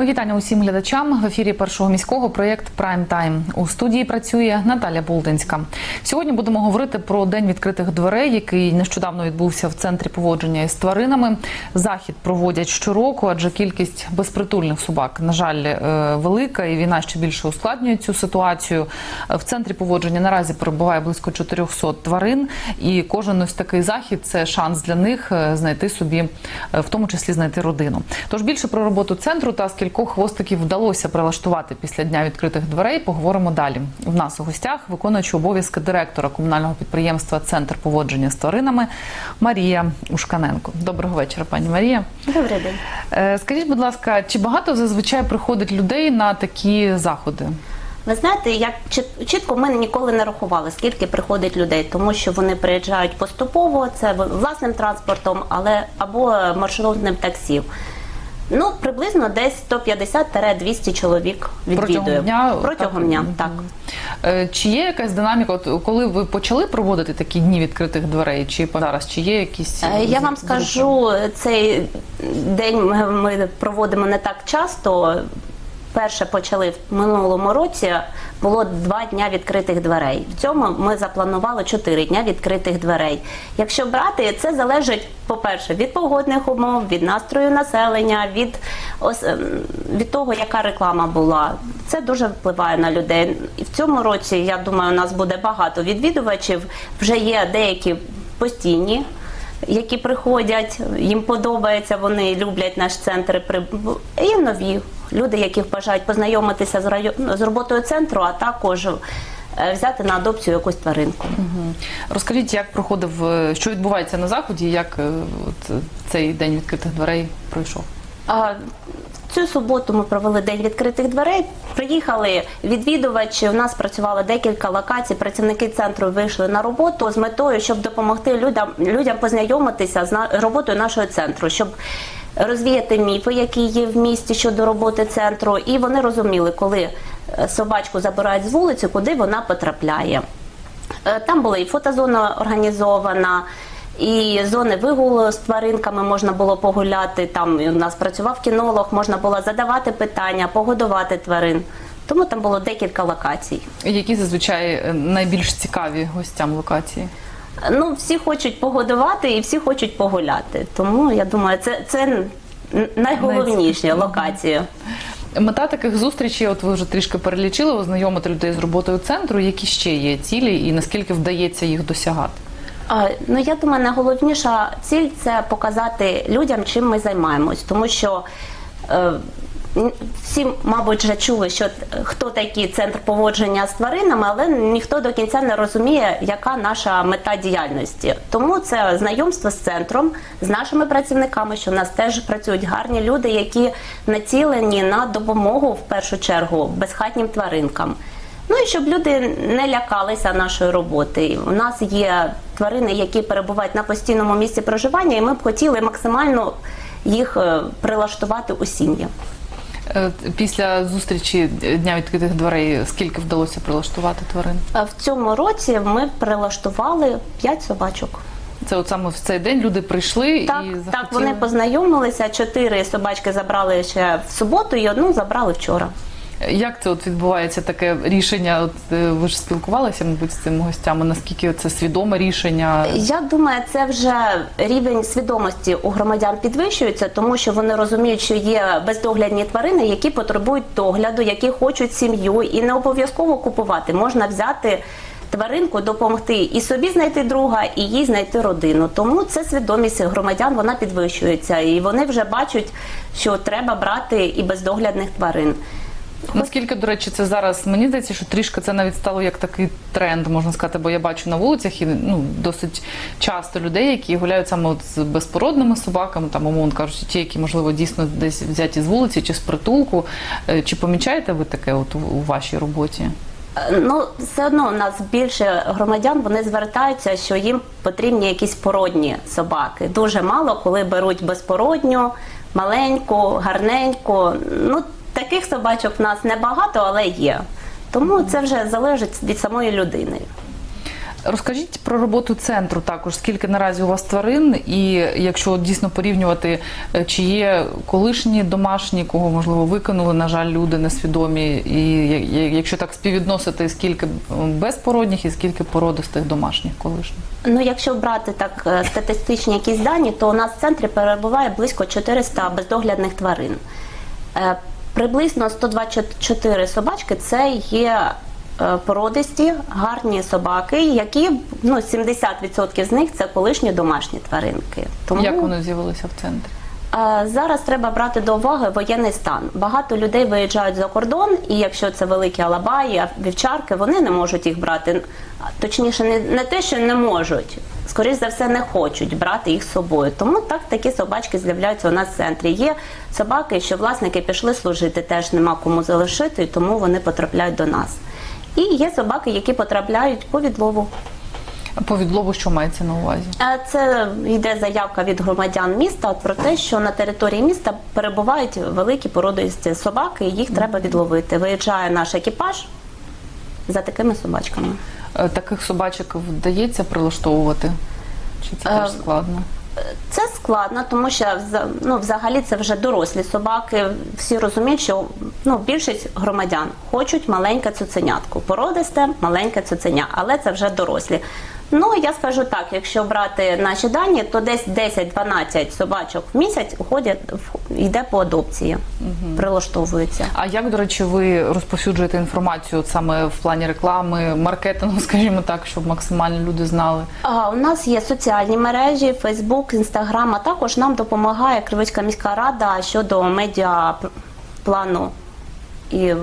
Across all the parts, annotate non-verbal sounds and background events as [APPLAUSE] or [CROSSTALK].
Мої вітання усім глядачам в ефірі першого міського проєкт Прайм Тайм. У студії працює Наталя Булдинська. Сьогодні будемо говорити про день відкритих дверей, який нещодавно відбувся в центрі поводження із тваринами. Захід проводять щороку, адже кількість безпритульних собак, на жаль, е, велика, і війна ще більше ускладнює цю ситуацію. В центрі поводження наразі перебуває близько 400 тварин, і кожен ось такий захід це шанс для них е, знайти собі, е, в тому числі знайти родину. Тож більше про роботу центру та скількох хвостиків вдалося прилаштувати після дня відкритих дверей. Поговоримо далі. В нас у гостях виконуючи обов'язки директора комунального підприємства Центр поводження з тваринами Марія Ушканенко. Доброго вечора, пані Марія. Добрий день. Е, Скажіть, будь ласка, чи багато зазвичай приходить людей на такі заходи? Ви знаєте, як чіт- чітко ми ніколи не рахували, скільки приходить людей, тому що вони приїжджають поступово, це власним транспортом, але або маршрутним таксі. Ну, приблизно десь 150-200 чоловік відвідує. Протягом дня? Протягом дня, так. Е, Чи є якась динаміка? От коли ви почали проводити такі дні відкритих дверей? Чи зараз? Чи є якісь Е, Я вам скажу, цей день ми проводимо не так часто. Перше почали в минулому році. Було два дня відкритих дверей. В цьому ми запланували чотири дня відкритих дверей. Якщо брати, це залежить, по-перше, від погодних умов, від настрою населення, від, ос- ем, від того, яка реклама була. Це дуже впливає на людей. І в цьому році, я думаю, у нас буде багато відвідувачів. Вже є деякі постійні які приходять, їм подобається, вони люблять наш центр і нові люди, які бажають познайомитися з район з роботою центру, а також е, взяти на адопцію якусь тваринку. Розкажіть, як проходив, е, що відбувається на заході, як е, от, цей день відкритих дверей пройшов? А цю суботу ми провели день відкритих дверей. Приїхали відвідувачі. У нас працювало декілька локацій. Працівники центру вийшли на роботу з метою, щоб допомогти людям людям познайомитися з роботою нашого центру, щоб розвіяти міфи, які є в місті щодо роботи центру, і вони розуміли, коли е, собачку забирають з вулиці, куди вона потрапляє. Е, Там була і фотозона організована, і зони вигулу з тваринками можна було погуляти. Там у нас працював кінолог, можна було задавати питання, погодувати тварин. Тому там було декілька локацій. Які зазвичай е, найбільш цікаві гостям локації? Е, Ну, всі хочуть погодувати і всі хочуть погуляти. Тому я думаю, це, це н- найголовніші локації. Мета таких зустрічей, от ви вже трішки перелічили, ознайомити людей з роботою центру. Які ще є цілі і наскільки вдається їх досягати? А, Ну я думаю, найголовніша ціль це показати людям, чим ми займаємось, тому що. Е, всі, мабуть, вже чули, що хто такий центр поводження з тваринами, але ніхто до кінця не розуміє, яка наша мета діяльності. Тому це знайомство з центром, з нашими працівниками, що в нас теж працюють гарні люди, які націлені на допомогу в першу чергу безхатнім тваринкам. Ну і щоб люди не лякалися нашої роботи. У нас є тварини, які перебувають на постійному місці проживання, і ми б хотіли максимально їх е, прилаштувати у сім'ї. Е, Після зустрічі дня відкритих дверей скільки вдалося прилаштувати тварин? А В цьому році ми прилаштували 5 собачок. Це от саме в цей день люди прийшли Так, і захотіли... так, вони познайомилися. Чотири собачки забрали ще в суботу і одну забрали вчора. Як це от відбувається таке рішення? От е, ви ж спілкувалися, мабуть, з цими гостями. Наскільки це свідоме рішення? Я думаю, це вже рівень свідомості у громадян підвищується, тому що вони розуміють, що є бездоглядні тварини, які потребують догляду, які хочуть сім'ю, і не обов'язково купувати. Можна взяти тваринку, допомогти і собі знайти друга, і їй знайти родину. Тому це свідомість громадян вона підвищується, і вони вже бачать, що треба брати і бездоглядних тварин. Наскільки, до речі, це зараз мені здається, що трішки це навіть стало як такий тренд, можна сказати, бо я бачу на вулицях і ну досить часто людей, які гуляють саме от з безпородними собаками, там умовно кажучи, ті, які можливо дійсно десь взяті з вулиці чи з притулку. Е, Чи помічаєте ви таке от у, вашій роботі? Е, Ну, все одно у нас більше громадян вони звертаються, що їм потрібні якісь породні собаки. Дуже мало, коли беруть безпородню, маленьку, гарненьку. Ну, таких собачок в нас небагато, але є. Тому це вже залежить від самої людини. Розкажіть про роботу центру також. Скільки наразі у вас тварин, і якщо дійсно порівнювати, е, чи є колишні домашні, кого можливо викинули, на жаль, люди несвідомі, і якщо так співвідносити, скільки безпородних і скільки породистих домашніх колишніх? Ну, якщо брати так е, статистичні якісь дані, то у нас в центрі перебуває близько 400 бездоглядних тварин. Приблизно 124 собачки це є е, породисті, гарні собаки, які ну, 70% з них це колишні домашні тваринки. Тому Як вони з'явилися в центрі? Зараз треба брати до уваги воєнний стан. Багато людей виїжджають за кордон, і якщо це великі алабаї, вівчарки, вони не можуть їх брати. Точніше, не, не те, що не можуть, скоріш за все, не хочуть брати їх з собою. Тому так такі собачки з'являються у нас в центрі. Є собаки, що власники пішли служити, теж нема кому залишити, тому вони потрапляють до нас. І є собаки, які потрапляють по відлову. По відлову, що мається на увазі? Це йде заявка від громадян міста про те, що на території міста перебувають великі породисті собаки, і їх треба відловити. Виїжджає наш екіпаж за такими собачками. Е, Таких собачок вдається прилаштовувати? Чи це теж Е, складно? Це складно, тому що ну, взагалі це вже дорослі собаки. Всі розуміють, що ну, більшість громадян хочуть маленьке цуценятку. Породисте маленьке цуценя, але це вже дорослі. Ну я скажу так: якщо брати наші дані, то десь 10-12 собачок в місяць уходять йде по адопції, прилаштовуються. А як, до речі, ви розповсюджуєте інформацію саме в плані реклами, маркетингу, [LAUGHS] скажімо так, щоб максимально люди знали? А, у нас є соціальні мережі, Фейсбук, Інстаграм, а також нам допомагає Кривицька міська рада щодо медіа плану. І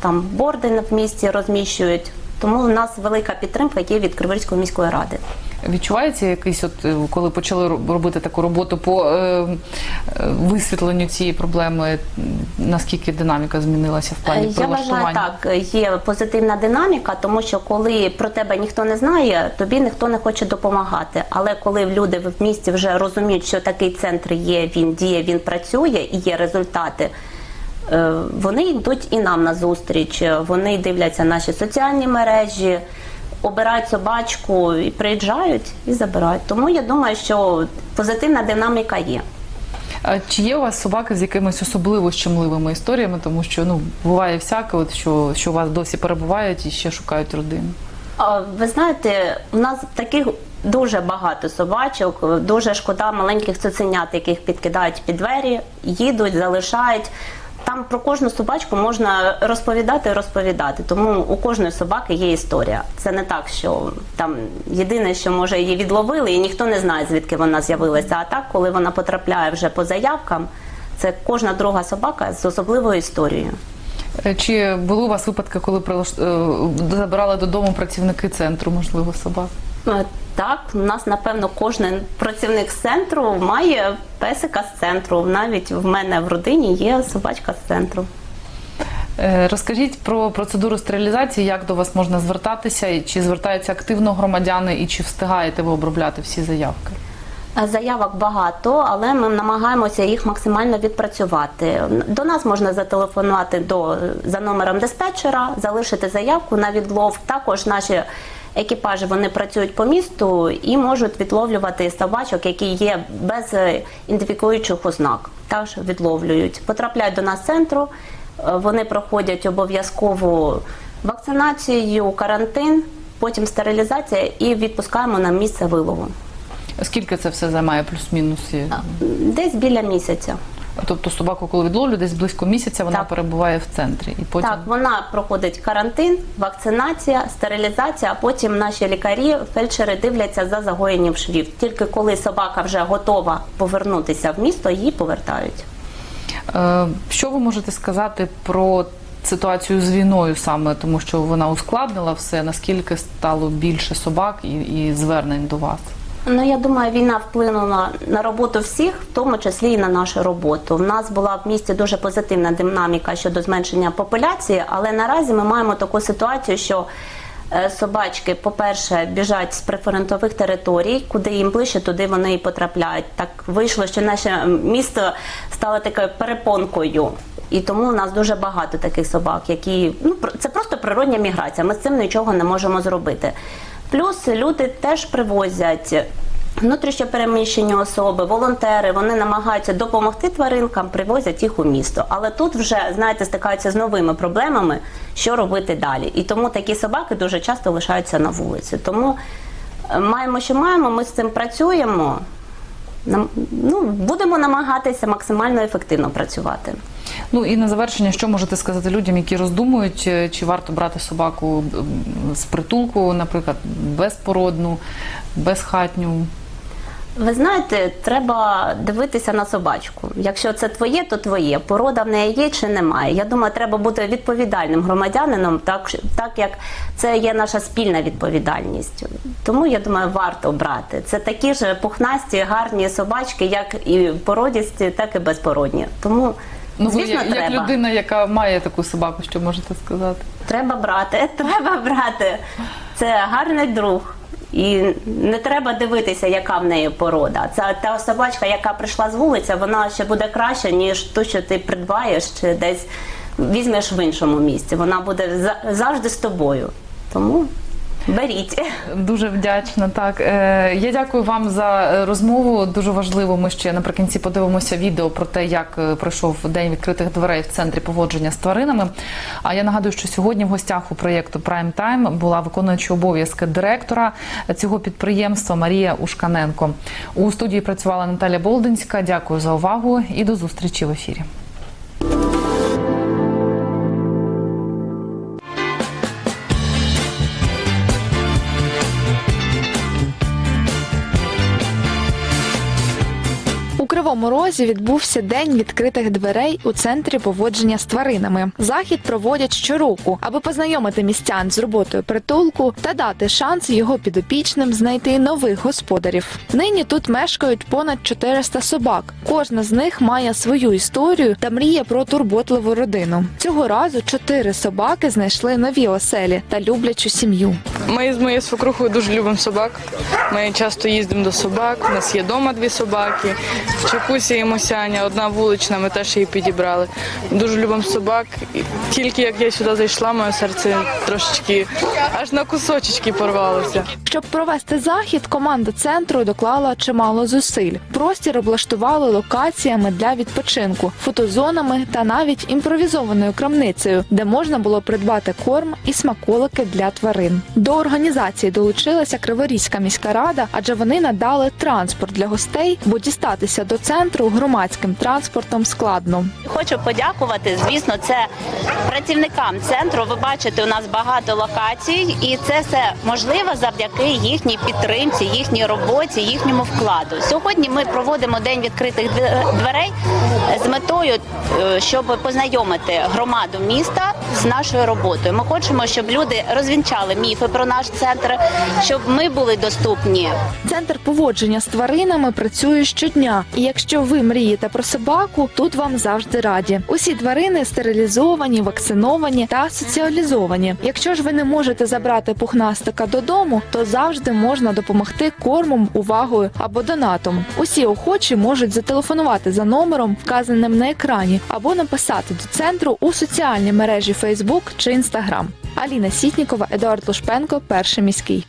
там борди в місті розміщують. Тому в нас велика підтримка є від Криворізької міської ради. Відчувається якийсь, от е, коли почали робити таку роботу по е, е, висвітленню цієї проблеми, наскільки динаміка змінилася в плані Е, Я вважаю так, є позитивна динаміка, тому що коли про тебе ніхто не знає, тобі ніхто не хоче допомагати. Але коли люди в місті вже розуміють, що такий центр є, він діє, він працює і є результати. Е, Вони йдуть і нам на зустріч, вони дивляться наші соціальні мережі, обирають собачку і приїжджають і забирають. Тому я думаю, що позитивна динаміка є. А Чи є у вас собаки з якимись особливо щемливими історіями, тому що ну буває всяке, от що, що у вас досі перебувають і ще шукають родину? А, Ви знаєте, у нас таких дуже багато собачок, дуже шкода маленьких цуценят, яких підкидають під двері, їдуть, залишають. Там про кожну собачку можна розповідати і розповідати. Тому у кожної собаки є історія. Це не так, що там єдине, що може її відловили, і ніхто не знає, звідки вона з'явилася. А так, коли вона потрапляє вже по заявкам, це кожна друга собака з особливою історією. Е, Чи були у вас випадки, коли е, забирали додому працівники центру, можливо, собак? Так, у нас напевно кожен працівник з центру має песика з центру. Навіть в мене в родині є собачка з центру. Е, Розкажіть про процедуру стерилізації, як до вас можна звертатися, чи звертаються активно громадяни, і чи встигаєте ви обробляти всі заявки? Е, Заявок багато, але ми намагаємося їх максимально відпрацювати. До нас можна зателефонувати до за номером диспетчера, залишити заявку на відлов. Також наші екіпажі вони працюють по місту і можуть відловлювати собачок, які є без е, ідентифікуючих ознак. Також відловлюють. Потрапляють до нас центру. е, Вони проходять обов'язкову вакцинацію, карантин, потім стерилізація і відпускаємо на місце вилову. Скільки це все займає плюс-мінус? Десь біля місяця. Тобто собаку, коли відловлю, десь близько місяця вона Так. перебуває в центрі, і потім Так, вона проходить карантин, вакцинація, стерилізація, а потім наші лікарі, фельдшери дивляться за загоєнням швів. Тільки коли собака вже готова повернутися в місто, її повертають. Е, що ви можете сказати про ситуацію з війною саме, тому що вона ускладнила все, наскільки стало більше собак і, і звернень до вас? Ну я думаю, війна вплинула на роботу всіх, в тому числі і на нашу роботу. В нас була в місті дуже позитивна динаміка щодо зменшення популяції, але наразі ми маємо таку ситуацію, що е, собачки, по-перше, біжать з прифронтових територій, куди їм ближче, туди вони і потрапляють. Так вийшло, що наше місто стало такою перепонкою. І тому у нас дуже багато таких собак, які ну це просто природня міграція. Ми з цим нічого не можемо зробити. Плюс люди теж привозять. Внутрішньо переміщені особи, волонтери, вони намагаються допомогти тваринкам, привозять їх у місто. Але тут вже знаєте, стикаються з новими проблемами, що робити далі. І тому такі собаки дуже часто лишаються на вулиці. Тому е, маємо, що маємо, ми з цим працюємо. Ну, будемо намагатися максимально ефективно працювати. Ну і на завершення, що можете сказати людям, які роздумують, е, чи варто брати собаку з притулку, наприклад, безпородну, безхатню? Ви знаєте, треба дивитися на собачку. Якщо це твоє, то твоє. Порода в неї є чи немає. Я думаю, треба бути відповідальним громадянином, так, так як це є наша спільна відповідальність. Тому я думаю, варто брати. Це такі ж пухнасті, гарні собачки, як і породісті, так і безпородні. Тому, Ну, звісно, як, як треба. людина, яка має таку собаку, що можете сказати? Треба брати, [LAUGHS] треба брати. Це гарний друг. І не треба дивитися, яка в неї порода. Це та собачка, яка прийшла з вулиці, вона ще буде краще, ніж ту, що ти придбаєш чи десь візьмеш в іншому місці. Вона буде за- завжди з тобою. Тому беріть. Дуже вдячна. Так Е, я дякую вам за розмову. Дуже важливо. Ми ще наприкінці подивимося відео про те, як е, пройшов день відкритих дверей в центрі поводження з тваринами. А я нагадую, що сьогодні в гостях у проєкту Prime Time була виконуюча обов'язки директора цього підприємства Марія Ушканенко. У студії працювала Наталя Болдинська. Дякую за увагу і до зустрічі в ефірі. Кривому Розі відбувся день відкритих дверей у центрі поводження з тваринами. Захід проводять щороку, аби познайомити містян з роботою притулку та дати шанс його підопічним знайти нових господарів. Нині тут мешкають понад 400 собак. Кожна з них має свою історію та мріє про турботливу родину. Цього разу чотири собаки знайшли нові оселі та люблячу сім'ю. Ми з моєю свокрухою дуже любимо собак. Ми часто їздимо до собак. У нас є вдома дві собаки. В Чекусі і Мосяня, одна вулична, ми теж її підібрали. Дуже любимо собак. І тільки як я сюди зайшла, моє серце трошечки аж на кусочечки порвалося. Щоб провести захід, команда центру доклала чимало зусиль. Простір облаштували локаціями для відпочинку, фотозонами та навіть імпровізованою крамницею, де можна було придбати корм і смаколики для тварин. До організації долучилася Криворізька міська рада, адже вони надали транспорт для гостей, бо дістатися до центру громадським транспортом складно. Хочу подякувати. Звісно, це працівникам центру. Ви бачите, у нас багато локацій, і це все можливо завдяки їхній підтримці, їхній роботі, їхньому вкладу. Сьогодні ми проводимо день відкритих дверей з метою, е, щоб познайомити громаду міста з нашою роботою. Ми хочемо, щоб люди розвінчали міфи про наш центр, щоб ми були доступні Центр поводження з тваринами працює щодня, і якщо ви мрієте про собаку, тут вам завжди раді. Усі тварини стерилізовані, вакциновані та соціалізовані. Якщо ж ви не можете забрати пухнастика додому, то завжди можна допомогти кормом, увагою або донатом. Усі охочі можуть зателефонувати за номером, вказаним на екрані, або написати до центру у соціальній мережі Facebook чи Instagram. Аліна Сітнікова, Едуард Лушпенко, перший міський.